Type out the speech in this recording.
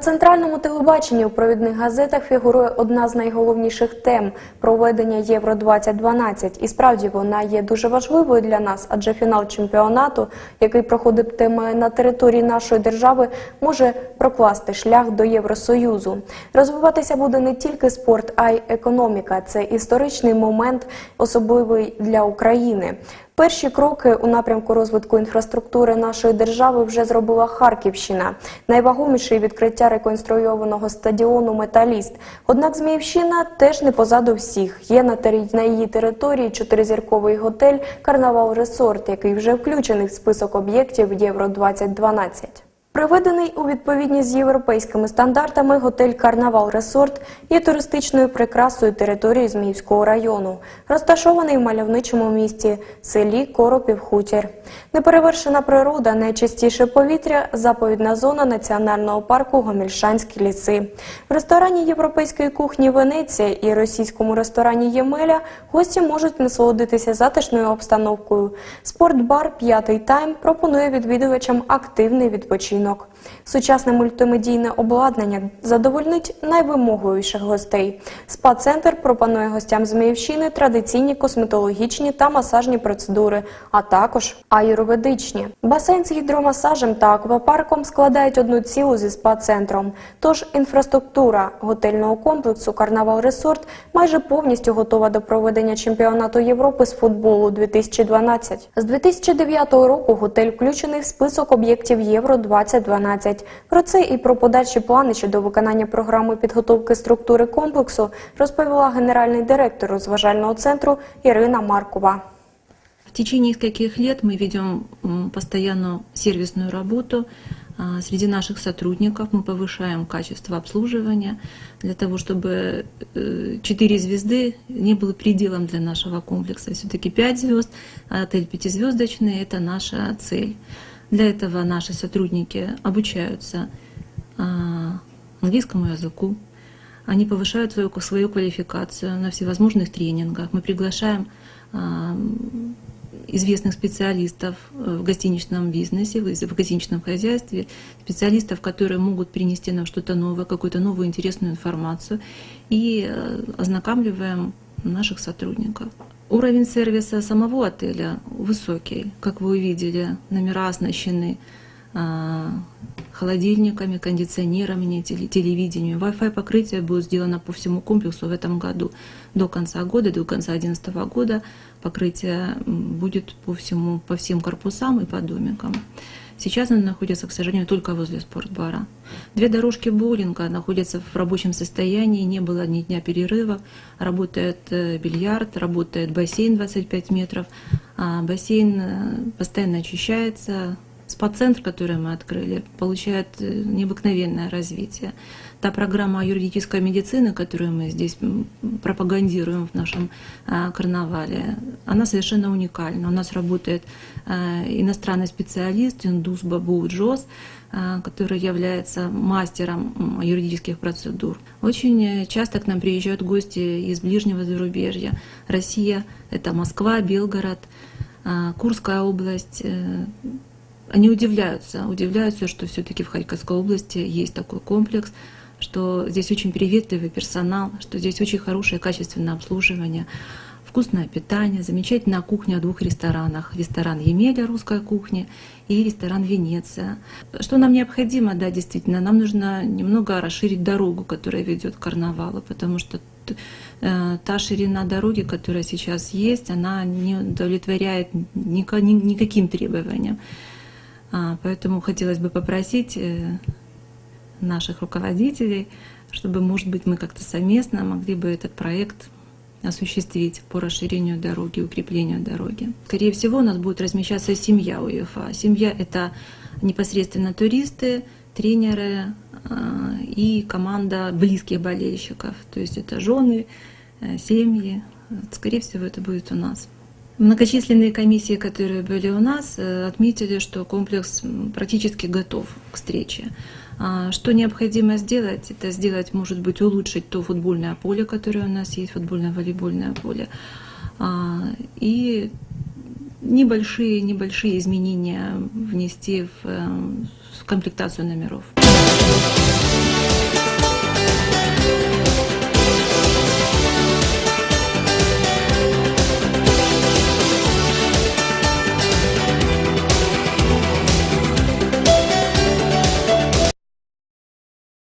Центральному телебаченні у провідних газетах фігурує одна з найголовніших тем проведення Євро 2012 І справді вона є дуже важливою для нас, адже фінал чемпіонату, який проходитиме на території нашої держави, може прокласти шлях до Євросоюзу. Розвиватися буде не тільки спорт, а й економіка. Це історичний момент, особливий для України. Перші кроки у напрямку розвитку інфраструктури нашої держави вже зробила Харківщина. Найвагоміше відкриття реконструйованого стадіону Металіст. Однак Зміївщина теж не позаду всіх. Є на, тері- на її території чотиризірковий готель Карнавал Ресорт, який вже включений в список об'єктів Євро 2012 Приведений у відповідність з європейськими стандартами готель Карнавал Ресорт є туристичною прикрасою території Зміївського району, розташований в мальовничому місті селі Коропів Хутір. Неперевершена природа, найчистіше повітря, заповідна зона національного парку Гомільшанські ліси. В ресторані європейської кухні Венеція і російському ресторані Ємеля гості можуть насолодитися затишною обстановкою. Спортбар П'ятий тайм пропонує відвідувачам активний відпочинок жінок. Сучасне мультимедійне обладнання задовольнить найвимогливіших гостей. Спа-центр пропонує гостям Зміївщини традиційні косметологічні та масажні процедури, а також аюрведичні. Басейн з гідромасажем та аквапарком складають одну цілу зі спа-центром. Тож інфраструктура готельного комплексу Карнавал Ресорт майже повністю готова до проведення чемпіонату Європи з футболу 2012. З 2009 року готель включений в список об'єктів Євро 2012. Про це і про подальші плани щодо виконання програми підготовки структури комплексу розповіла генеральний директор розважального центру Ірина Маркова. В течение нескольких лет мы ведем м, постоянную сервисную работу. А, Среди наших сотрудников мы повышаем качество обслуживания для того, чтобы э, 4 звезды не было пределом для нашего комплекса. Все-таки 5 звезд, а отель пятизвездочный – это наша цель. Для этого наши сотрудники обучаются а, английскому языку, они повышают свою, свою квалификацию на всевозможных тренингах. Мы приглашаем а, известных специалистов э, в гостиничном бизнесе, в гостиничном хозяйстве, специалистов, которые могут принести нам что-то новое, какую-то новую интересную информацию, и э, ознакомливаем наших сотрудников. Уровень сервиса самого отеля высокий, как вы увидели, номера оснащены а, холодильниками, кондиционерами, теле- телевидением. Wi-Fi покрытие будет сделано по всему комплексу в этом году. До конца года, до конца 2011 года покрытие будет по, всему, по всем корпусам и по домикам. Сейчас оно находится, к сожалению, только возле спортбара. Две дорожки боулинга находятся в рабочем состоянии, не было ни дня перерыва. Работает э, бильярд, работает бассейн 25 метров. А бассейн э, постоянно очищается, спа-центр, который мы открыли, получает э, необыкновенное развитие. Та программа юридической медицины, которую мы здесь пропагандируем в нашем а, карнавале, она совершенно уникальна. У нас работает а, иностранный специалист Индус Бабу Джос, а, который является мастером юридических процедур. Очень э, часто к нам приезжают гости из ближнего зарубежья. Россия — это Москва, Белгород, Курская область, э, они удивляются, удивляются, что все-таки в Харьковской области есть такой комплекс, что здесь очень приветливый персонал, что здесь очень хорошее качественное обслуживание, вкусное питание, замечательная кухня в двух ресторанах. Ресторан Емеля, русская кухня, и ресторан Венеция. Что нам необходимо, да, действительно, нам нужно немного расширить дорогу, которая ведет к карнавалу, потому что э, та ширина дороги, которая сейчас есть, она не удовлетворяет ника- ни- никаким требованиям. А, Поэтому хотелось бы попросить э, наших руководителей, чтобы, может быть, мы как-то совместно могли бы этот проект осуществить по расширению дороги, укреплению дороги. Скорее всего, у нас будет размещаться семья УЕФА. Семья — это непосредственно туристы, тренеры а, и команда близких болельщиков. То есть это жены, э, семьи. Скорее всего, это будет у нас. Многочисленные комиссии, которые были у нас, э, отметили, что комплекс практически готов к встрече. А Что необходимо сделать? Это сделать, может быть, улучшить то футбольное поле, которое у нас есть, футбольно-волейбольное поле, А, и небольшие, небольшие изменения внести в, э, комплектацию номеров.